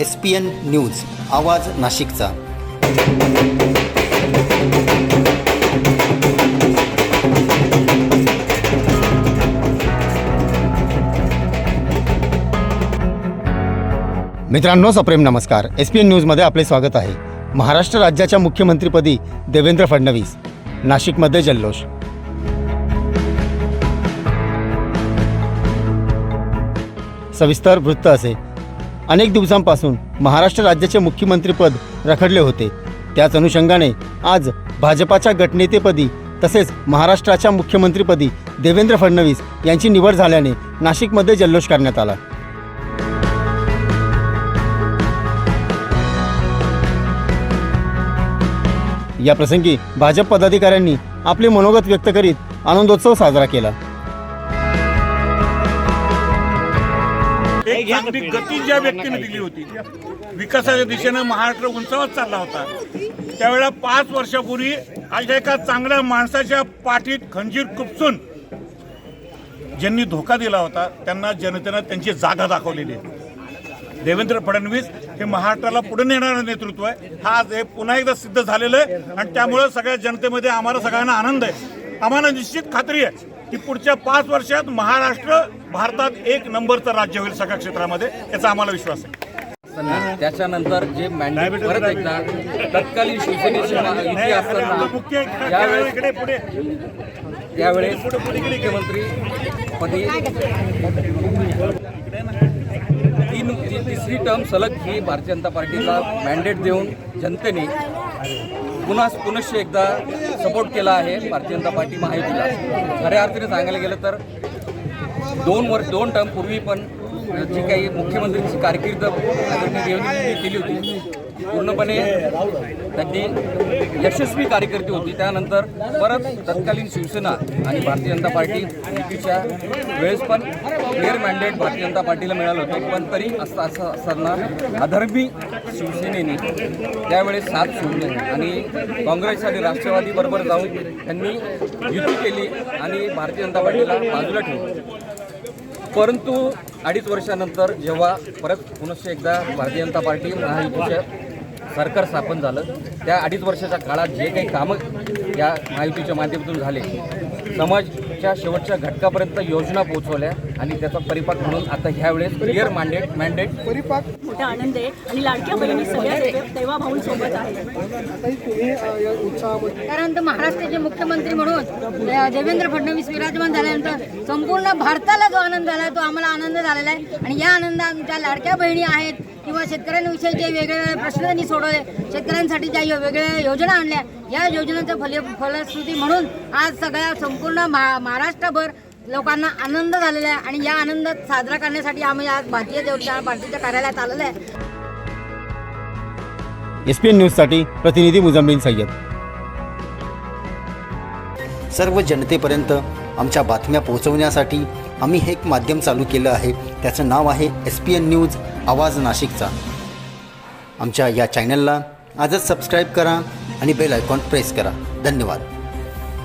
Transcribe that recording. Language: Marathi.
एस पी एन न्यूज आवाज नाशिकचा. मित्रांनो सप्रेम नमस्कार. एस पी एन न्यूजमध्ये आपले स्वागत आहे. महाराष्ट्र राज्याच्या मुख्यमंत्रीपदी देवेंद्र फडणवीस नाशिकमध्ये जल्लोष. सविस्तर वृत्त असे. अनेक दिवसांपासून महाराष्ट्र राज्याचे मुख्यमंत्रीपद रखडले होते. त्याच अनुषंगाने आज भाजपाच्या गटनेतेपदी तसेच महाराष्ट्राच्या मुख्यमंत्रीपदी देवेंद्र फडणवीस यांची निवड झाल्याने नाशिकमध्ये जल्लोष करण्यात आला. या प्रसंगी भाजप पदाधिकाऱ्यांनी आपले मनोगत व्यक्त करीत आनंदोत्सव साजरा केला. एक चांगली गती ज्या व्यक्तीने दिली होती विकासाच्या दिशेनं महाराष्ट्र उंचावत चालला होता. त्यावेळेला पाच वर्षापूर्वी अशा एका चांगल्या माणसाच्या पाठीत खंजीर खुपसून ज्यांनी धोका दिला होता त्यांना जनतेनं त्यांची जागा दाखवलेली आहे. देवेंद्र फडणवीस हे महाराष्ट्राला पुढे नेणारं नेतृत्व आहे. हा आज हे पुन्हा एकदा सिद्ध झालेलं आहे आणि त्यामुळं सगळ्या जनतेमध्ये आम्हाला सगळ्यांना आनंद आहे. आम्हाला निश्चित खात्री आहे की पुढच्या पाच वर्षात महाराष्ट्र भारतात एक नंबरचं राज्य होईल सगळ्या क्षेत्रामध्ये याचा आम्हाला विश्वास आहे. त्याच्यानंतर जे मॅन्डेट परत एकदा तत्कालीन शिवसेनेची असताना मुख्य यावेळेस मुख्यमंत्री पदी तीन तिसरी टर्म सलग ही भारतीय जनता पार्टीला मॅन्डेट देऊन जनतेने पुन्हा पुनश्च एकदा सपोर्ट केला आहे भारतीय जनता पार्टी महायुतीला. खऱ्या अर्थाने सांगायला गेलं तर दोन वर्ष दोन टर्म पूर्वी पण जी काही मुख्यमंत्र्यांची कारकीर्द केली होती पूर्णपणे त्यांनी यशस्वी कार्यकर्ती होती. त्यानंतर परत तत्कालीन शिवसेना आणि भारतीय जनता पार्टी युतीच्या वेळेस पण क्लिअर मॅन्डेट भारतीय जनता पार्टीला मिळालं होतं. पण तरी असं असं असताना अधर्मी शिवसेनेने त्यावेळेस साथ सोडली आणि काँग्रेस आणि राष्ट्रवादीबरोबर जाऊन त्यांनी युती केली आणि भारतीय जनता पार्टीला बाजूला ठेवलं. परंतु अडीच वर्षानंतर जेव्हा परत पुनश्च एकदा भारतीय जनता पार्टी महायुतीचं सरकार स्थापन झालं त्या अडीच वर्षाच्या काळात जे काही कामं या महायुतीच्या माध्यमातून झाले समाजच्या शेवटच्या घटकापर्यंत योजना पोहोचवल्या आणि त्याचा परिपाक म्हणून आता ह्यावेळेस क्लिअर मॅन्डेट मॅन्डेट मोठा आनंद आहे. आणि लाडक्या बहिणी सगळ्या तेव्हा भाऊंसोबत आहे कारण तर महाराष्ट्राचे मुख्यमंत्री म्हणून देवेंद्र फडणवीस विराजमान झाल्यानंतर संपूर्ण भारताला जो आनंद झाला तो आम्हाला आनंद झालेला आहे. आणि या आनंद आमच्या लाडक्या बहिणी आहेत किंवा शेतकऱ्यांविषयी जे वेगवेगळे प्रश्न त्यांनी सोडवले शेतकऱ्यांसाठी ज्या यो- वेगवेगळ्या योजना आणल्या. या योजनांचा फल फलश्रुती म्हणून आज सगळ्या संपूर्ण महा महाराष्ट्रभर लोकांना आनंद झालेला आहे आणि या आनंद साजरा करण्यासाठी आम्ही आज भारतीय जनता पार्टीच्या कार्यालयात आलेलो आहे. एस पी एन न्यूजसाठी प्रतिनिधी मुजम्मिन सय्यद. सर्व जनतेपर्यंत आमच्या बातम्या पोहोचवण्यासाठी आम्ही हे एक माध्यम चालू केलं आहे. त्याचं नाव आहे एस पी एन न्यूज आवाज नाशिकचा. आमच्या या चॅनलला आजच सबस्क्राईब करा आणि बेल आयकॉन प्रेस करा. धन्यवाद.